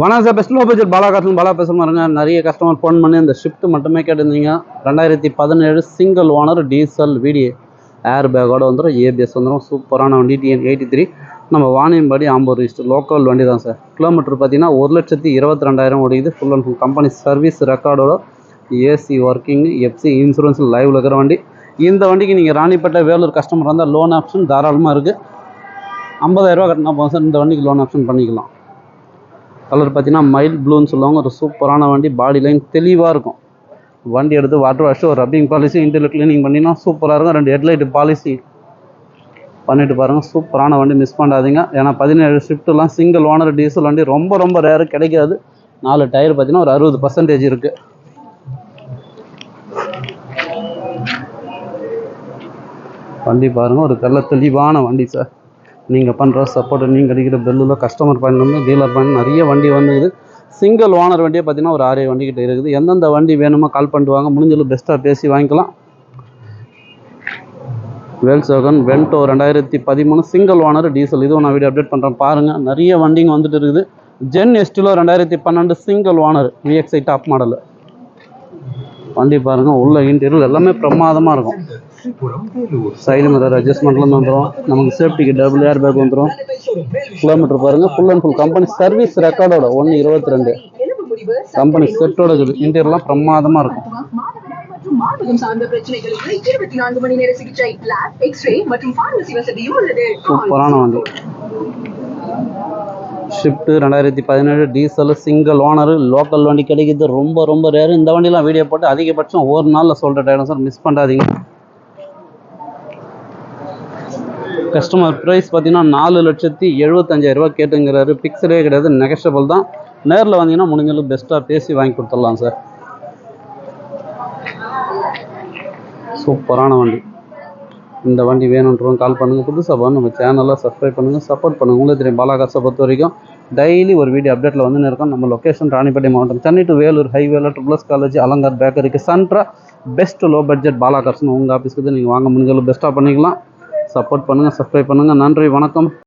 வணக்கம் sir. Best low budget Bala காசன் பாலா பேச பாருங்க நிறைய கஸ்டமர் ஃபோன் பண்ணி அந்த ஷிஃப்ட் மட்டுமே கேட்டிருந்தீங்க. ரெண்டாயிரத்தி பதினேழு single owner diesel video air பேக்கோட வந்துடும் ஏபிஎஸ் வந்துடும் சூப்பரான வண்டி டிஎன் எயிட்டி த்ரீ நம்ம வாணியம்படி ஐம்பது ரிஜிஸ்டர் லோக்கல் வண்டி தான் சார். கிலோமீட்டர் பார்த்தீங்கன்னா ஒரு லட்சத்தி இருபத்தி ரெண்டாயிரம் ஓடிக்குது full and full company service ரெக்கார்டோட AC working FC insurance லைவில் இருக்கிற வண்டி. இந்த வண்டிக்கு நீங்கள் ராணிப்பேட்டை வேலூர் கஸ்டமர் வந்தால் லோன் ஆப்ஷன் தாராளமாக இருக்குது ஐம்பதாயிரரூவா கட்டினா போதும் சார். இந்த வண்டிக்கு லோன் ஆப்ஷன் பண்ணிக்கலாம். கலர் பார்த்தீங்கன்னா மைல் ப்ளூன்னு சொல்லுவாங்க. ஒரு சூப்பரான வண்டி. பாடி லைன் தெளிவாக இருக்கும். வண்டி எடுத்து வாட்டர் வாஷ் ஒரு ரப்பிங் பாலிசி இன்டர்வியூ க்ளீனிங் பண்ணினா சூப்பராக இருக்கும். ரெண்டு ஹெட்லைட் பாலிசி பண்ணிட்டு பாருங்கள் சூப்பரான வண்டி. மிஸ் பண்ணாதீங்க. ஏன்னா பதினேழு ஷிஃப்ட்லாம் சிங்கிள் ஓனர் டீசல் வண்டி ரொம்ப ரொம்ப ரேரு கிடைக்காது. நாலு டயர் பார்த்தீங்கன்னா ஒரு அறுபது பர்சன்டேஜ் இருக்குது வண்டி பாருங்கள் ஒரு நல்ல தெளிவான வண்டி சார். நீங்கள் பண்ணுற சப்போர்ட் நீங்கள் அடிக்கிற பெல்லில் கஸ்டமர் பாயிண்ட்லேருந்து டீலர் பாயிண்ட் நிறைய வண்டி வந்துக்குது. சிங்கிள் ஓனர் வண்டியே பார்த்தீங்கன்னா ஒரு ஆறு வண்டிகிட்ட வண்டி கிட்ட இருக்குது. எந்தெந்த வண்டி வேணுமோ கால் பண்ணிட்டு வாங்க. முடிஞ்சளவு பெஸ்ட்டாக பேசி வாங்கிக்கலாம். வேல்சோகன் வென்டோ ரெண்டாயிரத்தி பதிமூணு சிங்கிள் ஓனர் டீசல் இதுவும் நான் வீடியோ அப்டேட் பண்ணுறேன் பாருங்கள் நிறைய வண்டிங்க வந்துட்டு இருக்குது. ஜென் எஸ்டிலோ ரெண்டாயிரத்தி பன்னெண்டு single owner VXI top model வண்டி பாருங்கள் உள்ள இன்டீரியர் எல்லாமே பிரமாதமாக இருக்கும். சைடு மிரர் அட்ஜஸ்ட்மெண்ட்லாம் வந்துடும் நமக்கு சேஃப்டிக்கு டபுள் ஏர் பேக் வந்துடும் கிலோமீட்டர் பாருங்கள் full and full company service ரெக்கார்டோட ஒன்று இருபத்தி ரெண்டு கம்பெனி செட்டோட இருக்குது இன்டீரியர்லாம் பிரமாதமாக இருக்கும் மாதவிடாய் மற்றும் மார்பகம் சார்ந்த பிரச்சனைகளுக்கு இருபத்தி நான்கு மணி நேர சிகிச்சை லேப் எக்ஸ்ரே மற்றும் பார்மசி வசதியும் உள்ளது சூப்பரான வண்டி. ஷிஃப்ட்டு ரெண்டாயிரத்தி பதினேழு டீசல் சிங்கிள் ஓனர் லோக்கல் வண்டி கிடைக்குது. ரொம்ப ரொம்ப ரேரு இந்த வண்டிலாம் வீடியோ போட்டு அதிகபட்சம் ஒரு நாளில் சொல்கிற டைம் சார் மிஸ் பண்ணாதீங்க. கஸ்டமர் ப்ரைஸ் பார்த்தீங்கன்னா நாலு லட்சத்தி எழுபத்தஞ்சாயிரரூபா கேட்டுங்கிறாரு. பிக்சரே கிடையாது நெகஷபிள் தான். நேரில் வந்தீங்கன்னா முடிஞ்சளவு பெஸ்ட்டாக பேசி வாங்கி கொடுத்துடலாம் சார் சூப்பரான வண்டி. இந்த வண்டி வேணுன்றவங்க கால் பண்ணுங்கள் புதுசாக பாருங்க நம்ம சேனலை சப்ஸ்கிரைப் பண்ணுங்கள் சப்போர்ட் பண்ணுங்கள் உங்களுக்கு தெரியும் பாலாகாசை பொறுத்த வரைக்கும் டெய்லி ஒரு வீடியோ அப்டேட்டில் வந்து இருக்கோம். நம்ம லொக்கேஷன் ராணிப்பேட்டை மாவட்டம் சென்னை டு வேலூர் ஹைவேல ட்ரிபிள்ஸ் காலேஜ் அலங்கார் பேக்கரிக்கு சென்ட்ரா பெஸ்ட் லோ பட்ஜெட் பாலாகாசன் உங்கள் ஆஃபீஸ்க்கு நீங்கள் வாங்க. முடிஞ்சளவு பெஸ்ட்டாக பண்ணிக்கலாம். சப்போர்ட் பண்ணுங்கள் சப்ஸ்கிரைப் பண்ணுங்கள் நன்றி வணக்கம்.